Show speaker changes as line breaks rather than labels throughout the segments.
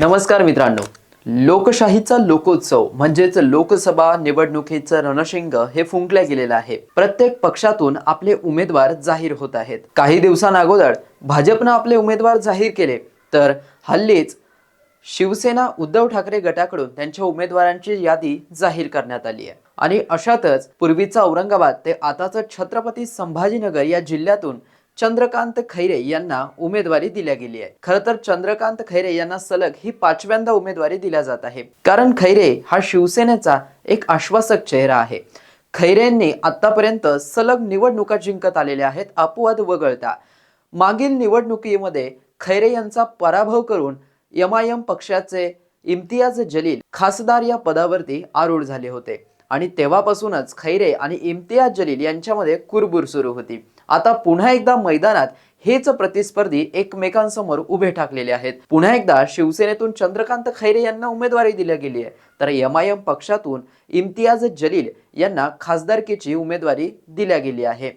नमस्कार मित्रांनो. लोकशाहीचा लोकोत्सव म्हणजेच लोकसभा निवडणुकीचं रणशिंग हे फुंकल्या गेलेलं आहे. प्रत्येक पक्षातून आपले उमेदवार जाहीर होत आहेत. काही दिवसांअगोदर भाजपनं आपले उमेदवार जाहीर केले. तर हल्लीच शिवसेना उद्धव ठाकरे गटाकडून त्यांच्या उमेदवारांची यादी जाहीर करण्यात आली आहे. आणि अशातच पूर्वीचा औरंगाबाद ते आताचं छत्रपती संभाजीनगर या जिल्ह्यातून चंद्रकांत खैरे यांना उमेदवारी दिल्या गेली आहे. खरं तर चंद्रकांत खैरे यांना सलग ही पाचव्यांदा उमेदवारी दिल्या जात आहे. कारण खैरे हा शिवसेनेचा एक आश्वासक चेहरा आहे. खैरेंनी आतापर्यंत सलग निवडणुका जिंकत आलेल्या आहेत अपवाद वगळता. मागील निवडणुकीमध्ये खैरे यांचा पराभव करून एम आय एम पक्षाचे इम्तियाज जलील खासदार या पदावरती आरूढ झाले होते. आणि तेव्हापासूनच खैरे आणि इम्तियाज जलील यांच्यामध्ये कुरबुर सुरू होती. आता पुन्हा एकदा मैदानात हेच प्रतिस्पर्धी एकमेकांसमोर उभे ठाकलेले आहेत. पुन्हा एकदा शिवसेनेतून चंद्रकांत खैरे यांना उमेदवारी दिली गेली आहे. तर एम आय एम पक्षातून इम्तियाज जलील यांना खासदारकीची उमेदवारी दिल्या गेली आहे.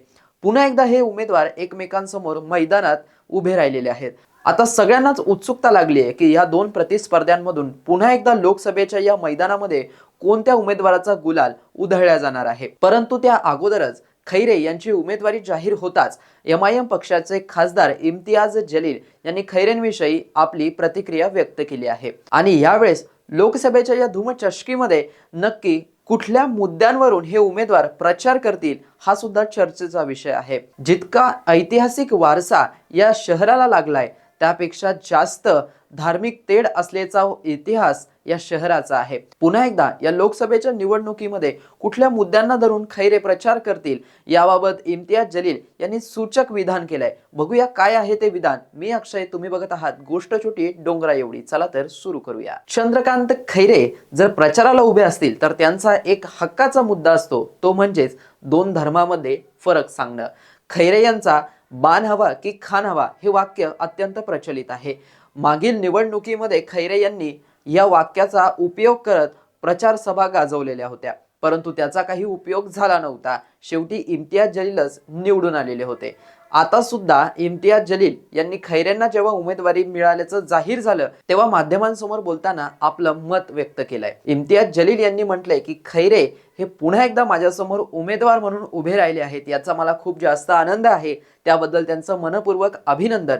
पुन्हा एकदा हे उमेदवार एकमेकांसमोर मैदानात उभे राहिलेले आहेत. आता सगळ्यांनाच उत्सुकता लागली आहे की या दोन प्रतिस्पर्ध्यांमधून पुन्हा एकदा लोकसभेच्या या मैदानामध्ये कोणत्या उमेदवाराचा गुलाल उधळला जाणार आहे. परंतु त्या अगोदरच खैरे यांची उमेदवारी जाहीर होताच. एम आय एम पक्षाचे खासदार इम्तियाज जलील यांनी खैरेंविषयी आपली प्रतिक्रिया व्यक्त केली आहे. आणि यावेळेस लोकसभेच्या या धुमचषकीमध्ये नक्की कुठल्या मुद्द्यांवरून हे उमेदवार प्रचार करतील हा सुद्धा चर्चेचा विषय आहे. जितका ऐतिहासिक वारसा या शहराला लागलाय त्यापेक्षा जास्त धार्मिक तेढ असल्याचा इतिहास या शहराचा आहे. पुन्हा एकदा या लोकसभेच्या निवडणुकीमध्ये कुठल्या मुद्द्यांना धरून खैरे प्रचार करतील याबाबत इम्तियाज जलील यांनी सूचक विधान केलंय. बघूया काय आहे ते विधान. मी अक्षय तुम्ही बघत आहात गोष्ट छोटी डोंगरा एवढी. चला तर सुरू करूया. चंद्रकांत खैरे जर प्रचाराला उभे असतील तर त्यांचा एक हक्काचा मुद्दा असतो. तो म्हणजेच दोन धर्मामध्ये फरक सांगणं. खैरे यांचा बाण हवा की खान हवा हे वाक्य अत्यंत प्रचलित आहे. मागील निवडणुकीमध्ये खैरे यांनी या वाक्याचा उपयोग करत प्रचार सभा गाजवलेल्या होत्या. परंतु त्याचा काही उपयोग झाला नव्हता. शेवटी इम्तियाज जलीलच निवडून आलेले होते. आता सुद्धा इम्तियाज जलील यांनी खैरेंना जेव्हा उमेदवारी मिळाल्याचं जाहीर झालं तेव्हा माध्यमांसमोर बोलताना आपलं मत व्यक्त केलंय. इम्तियाज जलील यांनी म्हटलंय की खैरे हे पुन्हा एकदा माझ्यासमोर उमेदवार म्हणून उभे राहिले आहेत याचा मला खूप जास्त आनंद आहे. त्याबद्दल त्यांचं मनपूर्वक अभिनंदन.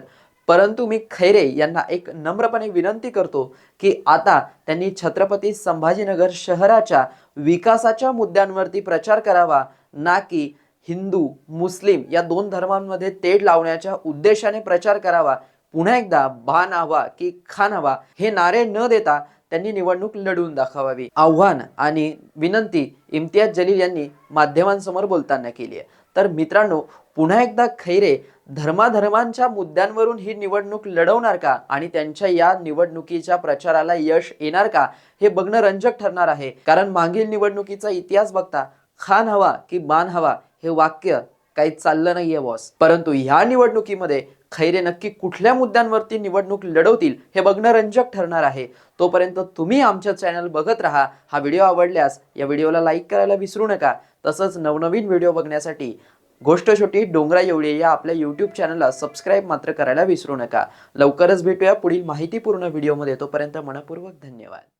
परंतु मी खैरे यांना एक नम्रपणे विनंती करतो की आता त्यांनी छत्रपती संभाजीनगर शहराच्या विकासाच्या मुद्द्यांवरती प्रचार करावा ना की हिंदू मुस्लिम या दोन धर्मांमध्ये तेढ लावण्याच्या उद्देशाने प्रचार करावा पुन्हा एकदा भान हवा की खान हवा हे नारे न देता त्यांनी निवडणूक लढवून दाखवावी. आव्हान आणि विनंती इम्तियाज जलील यांनी माध्यमांसमोर बोलताना केली आहे. तर मित्रांनो पुन्हा एकदा खैरे धर्माधर्मांच्या मुद्द्यांवरून ही निवडणूक लढवणार का? आणि त्यांच्या या निवडणुकीच्या प्रचाराला यश येणार का? हे बघणं रंजक ठरणार आहे. कारण मागील निवडणुकीचा इतिहास बघता खान हवा की बाण हवा हे वाक्य काही चाललं नाहीये बॉस. परंतु ह्या निवडणुकीमध्ये खैरे नक्की कुठल्या मुद्द्यांवरती निवडणूक लढवतील हे बघणं रंजक ठरणार आहे. तोपर्यंत तुम्ही आमच्या चॅनल बघत राहा. हा व्हिडिओ आवडल्यास या व्हिडिओला लाईक करायला विसरू नका. तसंच नवनवीन व्हिडिओ बघण्यासाठी गोष्ट छोटी डोंगरा एवढी या आपल्या यूट्यूब चॅनलला सबस्क्राईब मात्र करायला विसरू नका. लवकरच भेटूया पुढील माहितीपूर्ण व्हिडिओमध्ये तोपर्यंत मनपूर्वक धन्यवाद.